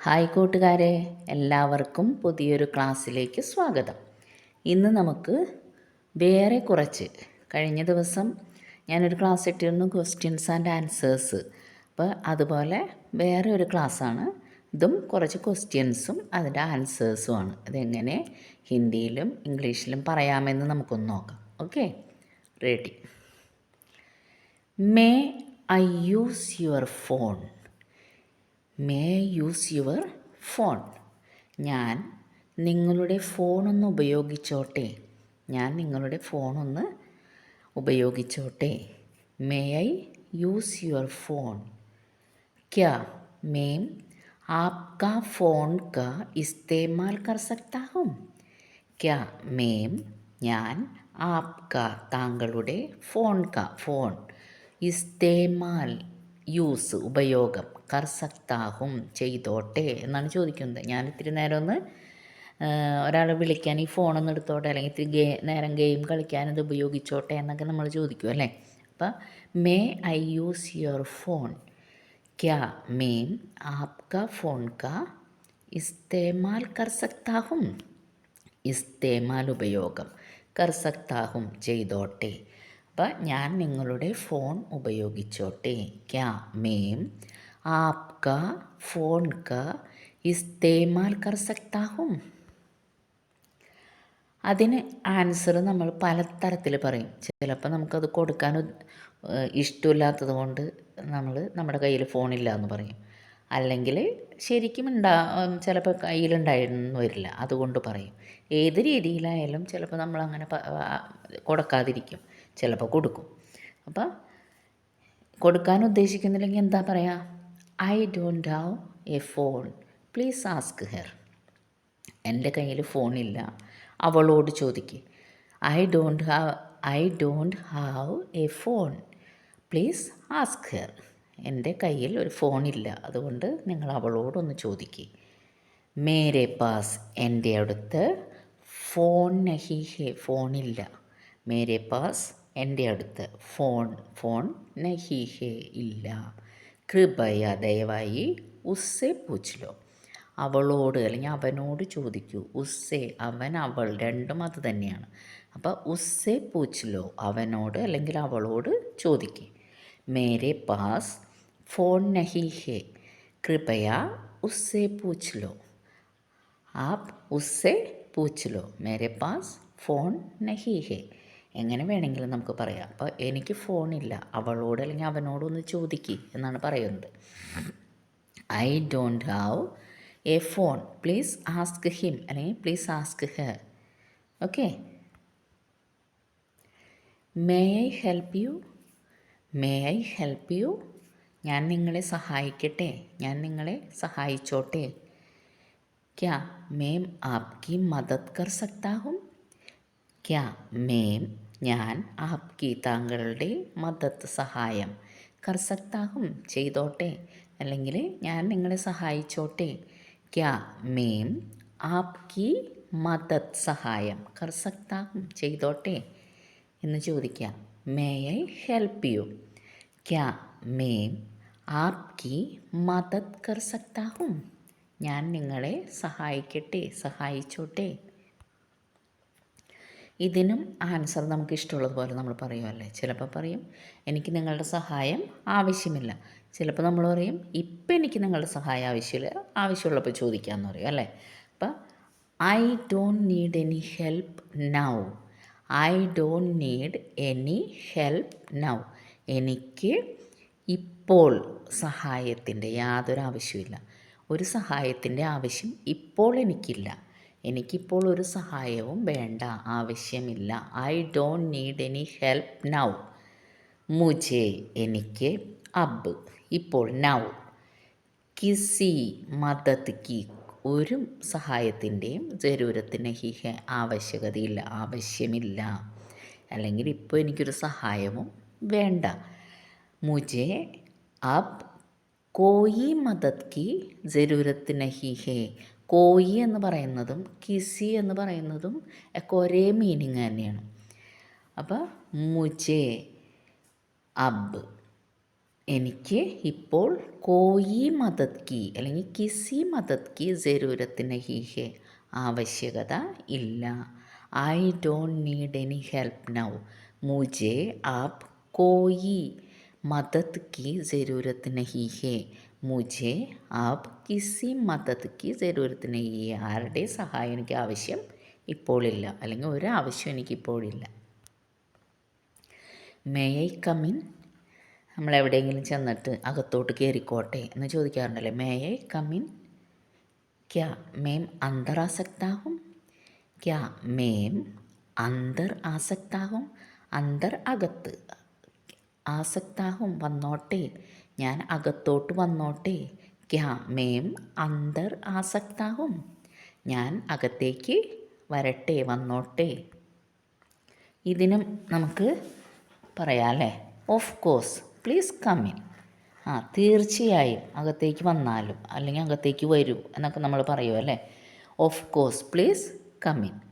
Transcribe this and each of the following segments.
Hi കൂട്ടുകാരെ എല്ലാവർക്കും പുതിയൊരു ക്ലാസ്സിലേക്ക് സ്വാഗതം. ഇന്ന് നമുക്ക് വേറെ കുറച്ച് കഴിഞ്ഞ ദിവസം ഞാനൊരു ക്ലാസ് ഇട്ടിരുന്നു ക്വസ്റ്റ്യൻസ് ആൻഡ് ആൻസേഴ്സ് അപ്പോൾ അതുപോലെ വേറെ ഒരു ക്ലാസ്സാണ്. ഇതും കുറച്ച് ക്വസ്റ്റ്യൻസും അതിന്റെ ആൻസേഴ്സുമാണ് അതെങ്ങനെ ഹിന്ദിയിലും ഇംഗ്ലീഷിലും പറയാമെന്ന് നമുക്കൊന്ന് നോക്കാം. Okay ready may I use your phone may use your phone ഞാൻ നിങ്ങളുടെ ഫോണൊന്ന് ഉപയോഗിച്ചോട്ടെ. ഞാൻ നിങ്ങളുടെ ഫോണൊന്ന് ഉപയോഗിച്ചോട്ടെ. May I use your phone ക്യാ മേം ആപ്കാ ഫോൺ കാ ഇസ്തേമാൽ കർ സക്താ ഹും ക്യാ മേം ഞാൻ ആപ്കാ താങ്കളുടെ ഫോൺ കാ ഫോൺ ഇസ്തേമാൽ യൂസ് ഉപയോഗം. കർസക്താഹും ചെയ്തോട്ടെ എന്നാണ് ചോദിക്കുന്നത്. ഞാൻ ഇത്തിരി നേരം ഒന്ന് ഒരാളെ വിളിക്കാൻ ഈ ഫോണൊന്ന് എടുത്തോട്ടെ അല്ലെങ്കിൽ ഇത്തിരി ഗെ നേരം ഗെയിം കളിക്കാൻ ഇത് ഉപയോഗിച്ചോട്ടെ എന്നൊക്കെ നമ്മൾ ചോദിക്കും അല്ലേ? അപ്പം may I use your phone ക്യാ മേം ആപ്ക ഫോൺ കാ ഇസ്തേമാൽ കർ സക്താഹും ഇസ്തേമാൽ ഉപയോഗം കർ സക്താഹും ചെയ്തോട്ടെ. അപ്പം ഞാൻ നിങ്ങളുടെ ഫോൺ ഉപയോഗിച്ചോട്ടെ. ക്യാ മേം ആപ്ക ഫോൺ ക ഇസ്തേമാൽ കർ സക്താഹും? അതിന് ആൻസർ നമ്മൾ പല തരത്തിൽ പറയും. ചിലപ്പോൾ നമുക്കത് കൊടുക്കാൻ ഇഷ്ടമില്ലാത്തത് കൊണ്ട് നമ്മൾ നമ്മുടെ കയ്യിൽ ഫോണില്ല എന്ന് പറയും. അല്ലെങ്കിൽ ശരിക്കും ഉണ്ടാ ചിലപ്പോൾ കയ്യിലുണ്ടായിരുന്നു വരില്ല അതുകൊണ്ട് പറയും. ഏത് രീതിയിലായാലും ചിലപ്പോൾ നമ്മൾ അങ്ങനെ കൊടുക്കാതിരിക്കും. ചിലപ്പോൾ കൊടുക്കും. അപ്പം കൊടുക്കാൻ ഉദ്ദേശിക്കുന്നില്ലെങ്കിൽ എന്താ പറയുക I don't have a phone please ask her എന്റെ കയ്യിൽ ഫോണില്ല അവളോട് ചോദിക്കുക I don't have I don't have a phone please ask her എന്റെ കയ്യിൽ ഒരു ഫോണില്ല അതുകൊണ്ട് നിങ്ങൾ അവളോടൊന്ന് ചോദിക്കുക മേരെ പാസ് എന്റെ അടുത്ത് ഫോൺ നഹി ഹെ ഫോണില്ല മേരെ പാസ് എന്റെ അടുത്ത് ഫോൺ ഫോൺ നഹി ഹെ ഇല്ല. കൃപയ ദയവായി ഉസ്സെ പൂച്ചിലോ. അവളോട് അല്ലെങ്കിൽ അവനോട് ചോദിക്കൂ. ഉസ്സെ അവൻ അവൾ രണ്ടും അത് തന്നെയാണ്. അപ്പോൾ ഉസ്സെ പൂച്ചിലോ അവനോട് അല്ലെങ്കിൽ അവളോട് ചോദിക്കുക മേരെ പാസ് ഫോൺ നഹി ഹെ കൃപയ ഉസ്സെ പൂച്ചിലോ. ആപ് ഉസ്സെ പൂച്ചിലോ. മേരെ പാസ് ഫോൺ നഹി ഹെ. എങ്ങനെ വേണമെങ്കിലും നമുക്ക് പറയാം. അപ്പോൾ എനിക്ക് ഫോണില്ല അവളോട് അല്ലെങ്കിൽ അവനോടൊന്ന് ചോദിക്ക് എന്നാണ് പറയുന്നത്. I don't have a phone please ask him അല്ലെങ്കിൽ please ask her okay may I help you may I help you ഞാൻ നിങ്ങളെ സഹായിക്കട്ടെ. ഞാൻ നിങ്ങളെ സഹായിച്ചോട്ടെ. ക്യാ മേം ആപ്കി മദത് കർ സക്താ ഹും? ക്യാ മേം ഞാൻ ആപ്കി താങ്കളുടെ മദത്ത് സഹായം. കർസക്താഹും ചെയ്തോട്ടെ. അല്ലെങ്കിൽ ഞാൻ നിങ്ങളെ സഹായിച്ചോട്ടെ. ക്യാ മേം ആപ്കി മദത് സഹായം. കർസക്താഹും ചെയ്തോട്ടെ എന്ന് ചോദിക്കാം. May I help you? ക്യാ മേം ആപ്കി മദത് കർ സക്താ ഹും ഞാൻ നിങ്ങളെ സഹായിക്കട്ടെ സഹായിച്ചോട്ടെ. ഇതിനും ആൻസർ നമുക്ക് ഇഷ്ടമുള്ളതുപോലെ നമ്മൾ പറയുമല്ലേ ചിലപ്പോൾ പറയും എനിക്ക് നിങ്ങളുടെ സഹായം ആവശ്യമില്ല. ചിലപ്പോൾ നമ്മൾ പറയും ഇപ്പം എനിക്ക് നിങ്ങളുടെ സഹായം ആവശ്യമില്ല ആവശ്യമുള്ളപ്പോൾ ചോദിക്കാമെന്ന് പറയും അല്ലേ? അപ്പം I don't need any help now. I don't need any help now. എനിക്ക് ഇപ്പോൾ സഹായത്തിന്റെ യാതൊരു ആവശ്യമില്ല ഒരു സഹായത്തിന്റെ ആവശ്യം ഇപ്പോൾ എനിക്കില്ല. എനിക്കിപ്പോൾ ഒരു സഹായവും വേണ്ട ആവശ്യമില്ല. I don't need any help now. മുജെ എനിക്ക് അബ് ഇപ്പോൾ നൗ. കിസി മദത് കി. ഒരു സഹായത്തിന്റെയും ജരൂരത്തിന് ഹിഹ ആവശ്യകതയില്ല ആവശ്യമില്ല. അല്ലെങ്കിൽ ഇപ്പോൾ എനിക്കൊരു സഹായവും വേണ്ട. മുജെ അബ് കോയി മദത് കി ജരൂരത്തിന് ഹി ഹേ കോയി എന്ന് പറയുന്നതും കിസി എന്ന് പറയുന്നതും ഒക്കെ ഒരേ മീനിങ് തന്നെയാണ്. അപ്പോൾ മുജേ അബ് എനിക്ക് ഇപ്പോൾ കോയി മദത് കി അല്ലെങ്കിൽ കിസി മദത് കി ജരൂരത്തിന് ഹീഹെ ആവശ്യകത ഇല്ല. I don't need any help now മുജേ ആപ് കോയി. മദത് കി ജരൂരത്ത് നഹി ഹെ. മുജെ ആപ് കിസി മദത് കി ജരൂരത്ത് ഹെ. ആരുടെ സഹായം എനിക്ക് ആവശ്യം ഇപ്പോഴില്ല അല്ലെങ്കിൽ ഒരു ആവശ്യം എനിക്കിപ്പോഴില്ല മേ ഐ കമ്മിൻ നമ്മൾ എവിടെയെങ്കിലും ചെന്നിട്ട് അകത്തോട്ട് കയറിക്കോട്ടെ എന്ന് ചോദിക്കാറുണ്ടല്ലേ? മേ ഐ കമ്മിൻ ക്യാ മേം അന്തർ ആസക്താഹും ക്യാ മേം അന്തർ ആസക്താകും അന്തർ അകത്ത്. ആസക്താഹും വന്നോട്ടെ. ഞാൻ അകത്തോട്ട് വന്നോട്ടെ. ക്യാ മേം അന്തർ ആസക്താഹും. ഞാൻ അകത്തേക്ക് വരട്ടെ വന്നോട്ടെ. ഇതിനും നമുക്ക് പറയാം അല്ലേ? Of course please come in ആ തീർച്ചയായും അകത്തേക്ക് വന്നാലും അല്ലെങ്കിൽ അകത്തേക്ക് വരൂ എന്നൊക്കെ നമ്മൾ പറയുമല്ലേ? Of course please come in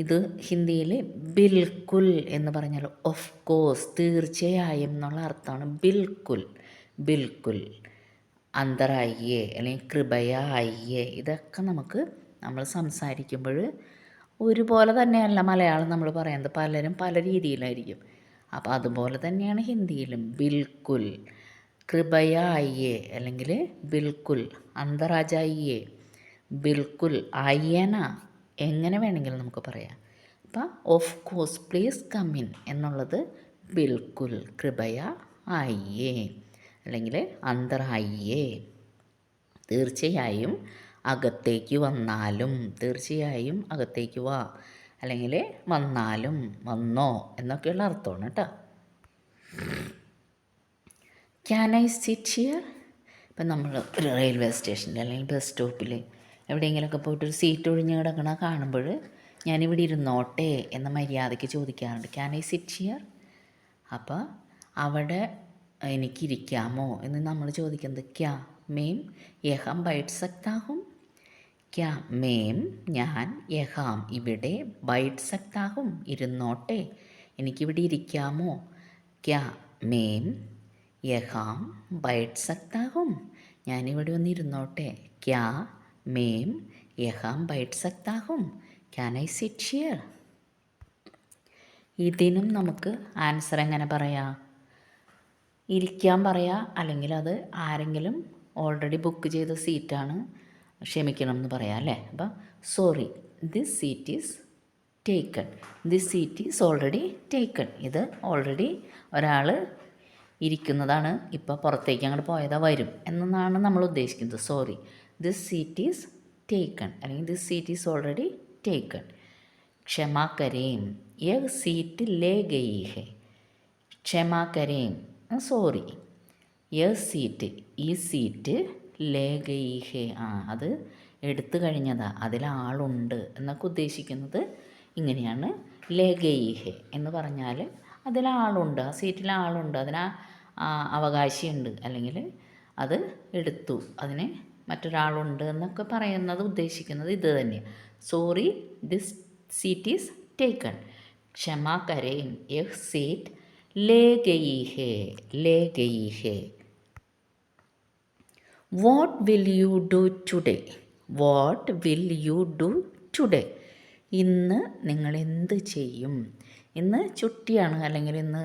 ഇത് ഹിന്ദിയിൽ ബിൽക്കുൽ എന്ന് പറഞ്ഞാൽ ഓഫ് കോഴ്സ് തീർച്ചയായും എന്നുള്ള അർത്ഥമാണ്. ബിൽക്കുൽ ബിൽക്കുൽ അന്തറായിയെ അല്ലെങ്കിൽ കൃപയായിയെ ഇതൊക്കെ നമുക്ക് നമ്മൾ സംസാരിക്കുമ്പോൾ ഒരുപോലെ തന്നെയല്ല മലയാളം നമ്മൾ പറയുന്നത്. പലരും പല രീതിയിലായിരിക്കും. അപ്പോൾ അതുപോലെ തന്നെയാണ് ഹിന്ദിയിലും ബിൽക്കുൽ കൃപയായിയെ അല്ലെങ്കിൽ ബിൽക്കുൽ അന്തറാജായിയെ ബിൽക്കുൽ അയ്യന എങ്ങനെ വേണമെങ്കിലും നമുക്ക് പറയാം. അപ്പം of course please come in എന്നുള്ളത് ബിൽക്കുൽ കൃപയ ആയിയേ. അല്ലെങ്കിൽ അന്തറായിയേ തീർച്ചയായും അകത്തേക്ക് വന്നാലും തീർച്ചയായും അകത്തേക്ക് വാ. അല്ലെങ്കിൽ വന്നാലും വന്നോ എന്നൊക്കെയുള്ള അർത്ഥമാണ് കേട്ടോ. ക്യാൻ ഐ സിറ്റ് ഹിയർ ഇപ്പം നമ്മൾ ഒരു റെയിൽവേ സ്റ്റേഷനിൽ അല്ലെങ്കിൽ ബസ് സ്റ്റോപ്പിൽ എവിടെയെങ്കിലുമൊക്കെ പോയിട്ട് ഒരു സീറ്റ് ഒഴിഞ്ഞ് കിടക്കണ കാണുമ്പോൾ ഞാനിവിടെ ഇരുന്നോട്ടെ എന്ന മര്യാദയ്ക്ക് ചോദിക്കാറുണ്ട്. ക്യാൻ ഐ സിറ്റ് ഹിയർ അപ്പോൾ അവിടെ എനിക്കിരിക്കാമോ എന്ന് നമ്മൾ ചോദിക്കുന്നത് ക്യാ മേം യഹം ബൈറ്റ് സക്താഹും? ക്യാ മേം ഞാൻ യഹാം ഇവിടെ ബൈറ്റ് സക്താഹും ഇരുന്നോട്ടെ എനിക്കിവിടെ ഇരിക്കാമോ? ക്യാ മേം യഹാം ബൈറ്റ് സക്താഹും ഞാനിവിടെ ഒന്ന് ഇരുന്നോട്ടെ. ക്യാ മേം യഹാം ബൈറ്റ് സക്താഹും. ക്യാൻ ഐ സിറ്റ് ഷിയർ ഇതിനും നമുക്ക് ആൻസർ എങ്ങനെ പറയാം? ഇരിക്കാൻ പറയാം അല്ലെങ്കിൽ അത് ആരെങ്കിലും ഓൾറെഡി ബുക്ക് ചെയ്ത സീറ്റാണ് ക്ഷമിക്കണം എന്ന് പറയാം അല്ലേ? അപ്പം sorry this seat is taken this seat is already taken ഇത് ഓൾറെഡി ഒരാൾ ഇരിക്കുന്നതാണ്. ഇപ്പോൾ പുറത്തേക്ക് അങ്ങോട്ട് പോയതാ വരും. എന്നാണ് നമ്മൾ ഉദ്ദേശിക്കുന്നത്. Sorry this seat is taken അല്ലെങ്കിൽ this seat is already taken ക്ഷമാക്കരേം യ സീറ്റ് ലേ ഗയി ഹെ ക്ഷമ കരേം. സോറി യ സീറ്റ് ഈ സീറ്റ് ലേ ഗയി ഹെ ആ അത് എടുത്തു കഴിഞ്ഞതാ. അതിലാളുണ്ട് എന്നൊക്കെ ഉദ്ദേശിക്കുന്നത് ഇങ്ങനെയാണ്. ലേ ഗയി ഹെ എന്ന് പറഞ്ഞാൽ അതിലാളുണ്ട് ആ സീറ്റിൽ ആളുണ്ട്. അതിനാ അവകാശിയുണ്ട്. അല്ലെങ്കിൽ അത് എടുത്തു. അതിന് മറ്റൊരാളുണ്ട് എന്നൊക്കെ പറയുന്നത് ഉദ്ദേശിക്കുന്നത് ഇത് തന്നെയാണ് sorry this seat is taken ക്ഷമ കരയും. യഹ് സീറ്റ് ലേ ഗയി ഹേ ലേ ഗയി ഹേ what will you do today what will you do today ഇന്ന് നിങ്ങൾ എന്ത് ചെയ്യും? ഇന്ന് ചുട്ടിയാണ് അല്ലെങ്കിൽ ഇന്ന്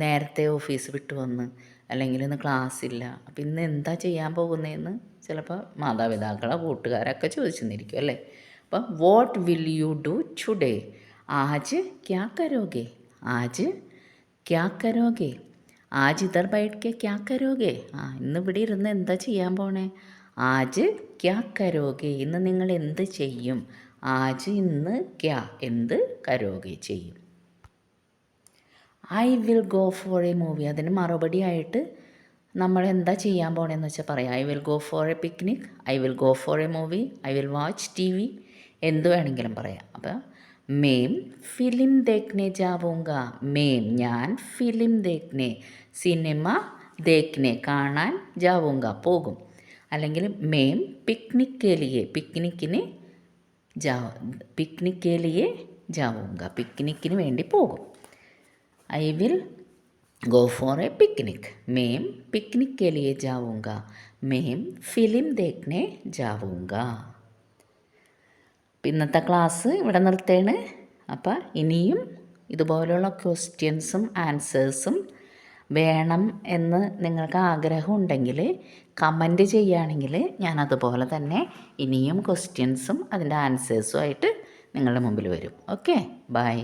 നേരത്തെ ഓഫീസ് വിട്ടു വന്ന് അല്ലെങ്കിൽ ഇന്ന് ക്ലാസ്സില്ല അപ്പം ഇന്ന് എന്താ ചെയ്യാൻ പോകുന്നതെന്ന് ചിലപ്പോൾ മാതാപിതാക്കളോ കൂട്ടുകാരൊക്കെ ചോദിച്ചെന്നിരിക്കും അല്ലേ? അപ്പം what will you do today ആജ് ക്യാ കരോഗേ? ആജ് ക്യാ കരോഗേ? ആജ് ഇതർ ബൈഡ്ക്ക് ക്യാ കരോഗേ? ആ ഇന്ന് ഇവിടെ ഇരുന്ന് എന്താ ചെയ്യാൻ പോണേ? ആജ് ക്യാ കരോഗേ ഇന്ന് നിങ്ങൾ എന്ത് ചെയ്യും? ആജ് ഇന്ന് ക്യാ എന്ത് കരോഗേ ചെയ്യും? I will go for a movie അതിന് മറുപടി ആയിട്ട് നമ്മൾ എന്താ ചെയ്യാൻ പോകണമെന്ന് വെച്ചാൽ പറയാം. I will go for a picnic I will go for a movie I will watch T V എന്ത് വേണമെങ്കിലും പറയാം. അപ്പോൾ മേം ഫിലിം ദേഖ്നെ ജാവൂങ്ക. മേം ഞാൻ ഫിലിം ദേഖ്നെ സിനിമ ദേഖ്നെ കാണാൻ ജാവൂങ്ക പോകും. അല്ലെങ്കിൽ മേം പിക്നിക് കേലിയെ പിക്നിക്കിന് ജാ പിക്നിക് കേലിയെ ജാവൂങ്ക. പിക്നിക്കിന് വേണ്ടി പോകും. I will go for a picnic ma'am picnic കെലിയെ ജാവുങ്ക. മേം ഫിലിം ദേക്നെ ജാവുങ്ക. ഇന്നത്തെ ക്ലാസ് ഇവിടെ നിർത്തേണ്. അപ്പോൾ ഇനിയും ഇതുപോലെയുള്ള ക്വസ്റ്റ്യൻസും ആൻസേഴ്സും വേണം എന്ന് നിങ്ങൾക്ക് ആഗ്രഹം ഉണ്ടെങ്കിൽ കമന്റ് ചെയ്യുകയാണെങ്കിൽ ഞാൻ അതുപോലെ തന്നെ ഇനിയും ക്വസ്റ്റ്യൻസും അതിന്റെ ആൻസേഴ്സും ആയിട്ട് നിങ്ങളുടെ മുമ്പിൽ വരും. Okay bye